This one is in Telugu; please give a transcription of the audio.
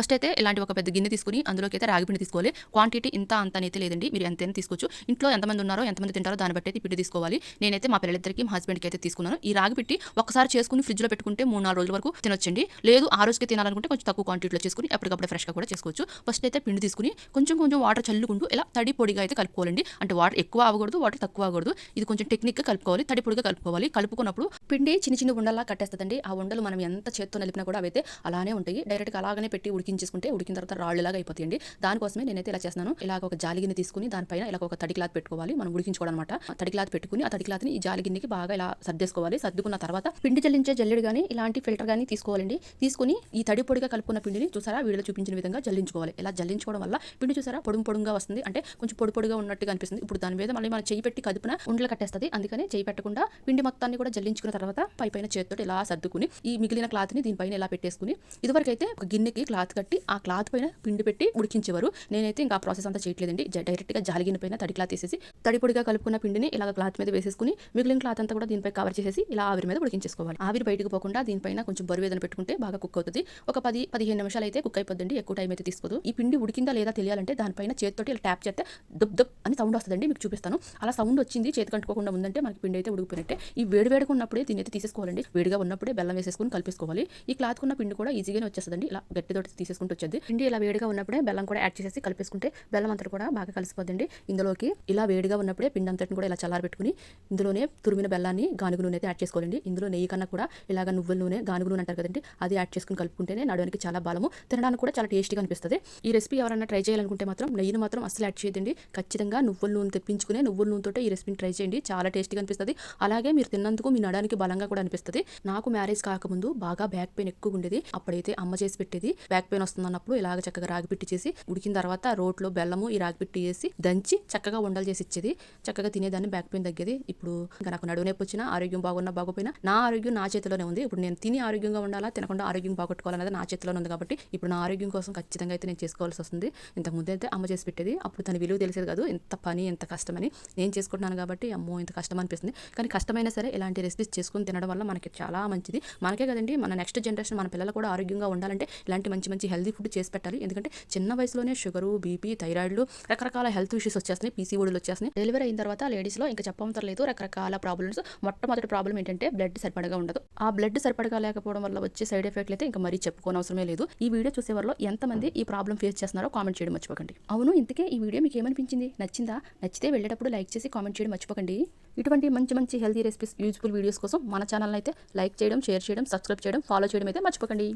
ఫస్ట్ అయితే ఇలాంటి ఒక పెద్ద గిన్నె తీసుకుని అందులోకి అయితే రాగి పిండి తీసుకోవాలి. క్వాంటిటీ ఇంత అంత అయితే లేదండి. మీరు ఎంత ఎంత తీసుకోవచ్చు. ఇంట్లో ఎంతమంది ఉన్నారో ఎంతమంది తింటారో దాన్ని బట్టి అయితే పిండి తీసుకోవాలి. నేనైతే మా పిల్లలిద్దరికి మా హస్బెండ్కి అయితే తీసుకున్నాను. ఈ రాగి పెట్టి ఒకసారి చేసుకుని ఫ్రిడ్జ్లో పెట్టుకుంటే మూడు నాలుగు రోజుల వరకు తినొచ్చండి. లేదు ఆ రోజుకి తినాలనుకుంటే కొంచెం తక్కువ క్వాంటిటీలో చేసుకుని ఎప్పటికప్పుడు ఫ్రెష్గా కూడా చేసుకోవచ్చు. ఫస్ట్ అయితే పిండి తీసుకుని కొంచెం కొంచెం వాటర్ చల్లుకుంటూ ఇలా తడి పొడిగా అయితే కలుపుకోవాలండి. అంటే వాటర్ ఎక్కువ అవ్వకూడదు వాటర్ తక్కువ అవ్వకూడదు ఇది కొంచెం టెక్నిక్గా కలుపుకోవాలి తడి పొడిగా కలుపుకోవాలి. కలుపుకున్నప్పుడు పిండి చిన్న చిన్న ఉండలా కట్టేస్తుందండి. ఆ ఉండలు మనం ఎంత చేత్తో నలిపినా కూడా అవైతే అలానే ఉంటాయి. డైరెక్ట్గా అలాగనే పెట్టి ఉడికి ఉడికించేసుకుంటే ఉడికిన తర్వాత రాళ్ళలాగా అయిపోతాయండి. దానికోసమే నేనైతే ఇలా చేస్తున్నాను. ఇలాగ ఒక జాలి గిన్నె తీసుకుని దానిపైన ఇలా ఒక తడి క్లాత్ పెట్టుకోవాలి. మనం ఉడికించుకోవడం అనమాట తడి క్లాత్ పెట్టుకుని ఆ తడి క్లాత్ని ఈ జాలి గిన్నెకి బాగా ఇలా సర్దేసుకోవాలి. సర్దుకున్న తర్వాత పిండి జల్లించే జల్లెడు కానీ ఇలాంటి ఫిల్టర్ కానీ తీసుకోవాలండి. తీసుకుని ఈ తడి పొడిగా కలుపుకున్న పిండిని చూసారా? వీడియోలో చూపించిన విధంగా జల్లించుకోవాలి. ఇలా జల్లించుకోవడం వల్ల పిండి చూసారా? పొడుగు పొడుగుగా వస్తుంది. అంటే కొంచెం పొడి పొడిగా ఉన్నట్టుగా అనిపిస్తుంది. ఇప్పుడు దాని మీద మళ్ళీ మనం చేయి పెట్టి కదుపున ఉండలు కట్టేస్తుంది. అందుకని చేయి పెట్టకుండా పిండి మొత్తాన్ని కూడా జల్లించుకున్న తర్వాత పై పైన చేతితో ఇలా సర్దుకుని ఈ మిగిలిన క్లాత్ని దీనిపైన ఇలా పెట్టేసుకుని ఇదివరకైతే ఒక గిన్నెకి క్లాత్ కట్టి ఆ క్లాత్ పైన పిండి పెట్టి ఉడికించేవారు. నేనైతే ఇంకా ఆ ప్రాసెస్ అంతా చేయట్లేదండి. డైరెక్ట్గా జాలిగిన పైన తడి క్లాత్ వేసేసి తడిపొడిగా కలుపుకున్న పిండిని ఇలా క్లాత్ మీద వేసేసుకుని మిగిలిన క్లాత్ అంతా కూడా దీనిపై కవర్ చేసేసి ఇలా ఆవిరి మీద ఉడికించేసుకోవాలి. ఆవిరి బయటకు పోకుండా దీనిపైన కొంచెం బరువు ఏదైనా పెట్టుకుంటే బాగా కుక్ అవుతుంది. ఒక పది పదిహేను నిమిషాలు అయితే కుక్ అయిపోద్దండి. ఎక్కువ టైం అయితే తీసుకోదు. ఈ పిండి ఉడికిందా లేదా తెలియాలంటే దానిపైన చేతితోటి ఇలా ట్యాప్ చేస్తే దుబ్ దుబ్ అని సౌండ్ వస్తుందండి. మీకు చూపిస్తాను. అలా సౌండ్ వచ్చింది చేతి అంటుకోకుండా ఉందంటే మనకి పిండి అయితే ఉడికిపోయినట్టే. ఈ వేడి వేడిగా ఉన్నప్పుడే దీన్ని అయితే తీసేసుకోవాలండి. వేడిగా ఉన్నప్పుడే బెల్లం వేసేసుకుని కలిపేసుకోవాలి. ఈ క్లాత్ కున్న పిండి కూడా ఈజీగానే వచ్చేస్తుందండి. ఇలా గట్టితోటి తీసేసుకుంటూ వచ్చేది. పిండి ఇలా వేడిగా ఉన్నప్పుడే బెల్లం కూడా యాడ్ చేసేసి కలిపేసుకుంటే బెల్లం అంతా కూడా బాగా కలిసిపోద్దండి. ఇందులోకి ఇలా వేడిగా ఉన్నప్పుడే పిండి అంతటిని కూడా ఇలా చల్లారబెట్టుకుని ఇందులోనే తురిమిన బెల్లాన్ని గానుగు నూనె అయితే యాడ్ చేసుకోవాలండి. ఇందులో నెయ్యి కన్నా కూడా ఇలాగ నువ్వుల నూనె గానుగు నూనె అంటారు కదండి అది యాడ్ చేసుకుని కలుపుకుంటేనే నడవడానికి చాలా బలము. తినడానికి కూడా చాలా టేస్టీగా అనిపిస్తుంది. ఈ రెసిపీ ఎవరైనా ట్రై చేయాలనుకుంటే మాత్రం నెయ్యిని మాత్రం అస్సలు యాడ్ చేయదండి ఖచ్చితంగా నువ్వుల నూనె తెప్పించుకునే నువ్వుల నూనెతో ఈ రెసిపీని ట్రై చేయండి. చాలా టేస్టీగా అనిపిస్తుంది. అలాగే మీరు తిన్నందుకు మీ నడానికి బలంగా కూడా అనిపిస్తుంది. నాకు మ్యారేజ్ కాకముందు బాగా బ్యాక్ పెయిన్ ఎక్కువ ఉండేది. అప్పుడైతే అమ్మ చేసి పెట్టేది. బ్యాక్ పెయిన్ వస్తుంది అన్నప్పుడు ఇలాగ చక్కగా రాగిపిట్టి చేసి ఉడికిన తర్వాత రోట్లో బెల్లము ఈ రాగిపిట్టి చేసి వేసి దంచి చక్కగా ఉండలు చేసి ఇచ్చేది. చక్కగా తినేదాన్ని బ్యాక్ పెయిన్ తగ్గేది. ఇప్పుడు ఇంకా నాకు నడువు నొప్పి వచ్చినా ఆరోగ్యం బాగున్నా బాగోపోయినా నా ఆరోగ్యం నా చేతిలోనే ఉంది. ఇప్పుడు నేను తిని ఆరోగ్యంగా ఉండాలా తినకుండా ఆరోగ్యం బాగొట్టుకోవాలనేది నా చేతిలోనే ఉంది కాబట్టి ఇప్పుడు నా ఆరోగ్యం కోసం ఖచ్చితంగా అయితే నేను చేసుకోవాల్సి వస్తుంది. ఇంతకుముందు అయితే అమ్మ చేసి పెట్టేది. అప్పుడు తన విలువ తెలిసేది కాదు. ఎంత పని ఎంత కష్టమని నేను చేసుకుంటున్నాను కాబట్టి అమ్మో ఇంత కష్టం అనిపిస్తుంది. కానీ కష్టమైనా సరే ఇలాంటి రెసిపీస్ చేసుకుని తినడం వల్ల మనకి చాలా మంచిది. మనకే కదండి మన నెక్స్ట్ జనరేషన్ మన పిల్లలు కూడా ఆరోగ్యంగా ఉండాలంటే ఇలాంటి మంచి మంచి మంచి హెల్దీ ఫుడ్ చేసి పెట్టాలి. ఎందుకంటే చిన్న వయసులోనే షుగరు బీపీ థైరాయిడ్లు రకరకాల హెల్త్ ఇష్యూస్ వచ్చేస్తున్నాయి పీసీఓడీలు వచ్చేస్తున్నాయి. డెలివరీ అయిన తర్వాత లేడీస్లో ఇంకా చెప్పవతలేదు రకరకాల ప్రాబ్లమ్స్ మొట్టమొదటి ప్రాబ్లం ఏంటంటే బ్లడ్ సరిపడగా ఉండదు. ఆ బ్లడ్ సరిపడగా లేకపోవడం వల్ల వచ్చే సైడ్ ఎఫెక్ట్లు అయితే ఇంకా మరీ చెప్పుకోనవసరమే లేదు. ఈ వీడియో చూసే వాళ్ళు ఎంతమంది ఈ ప్రాబ్లం ఫేస్ చేస్తున్నారో కామెంట్ చేయడం మర్చిపోకండి. అవును ఇంతకే ఈ వీడియో మీకు ఏమనిపించింది? నచ్చిందా? నచ్చితే వెళ్ళేటప్పుడు లైక్ చేసి కామెంట్ చేయడం మర్చిపోకండి. ఇటువంటి మంచి మంచి హెల్తీ రెసిపీస్ యూజ్ఫుల్ వీడియోస్ కోసం మన ఛానల్ అయితే లైక్ చేయడం షేర్ చేయడం సబ్స్క్రైబ్ చేయడం ఫాలో చేయడం అయితే మర్చిపోకండి.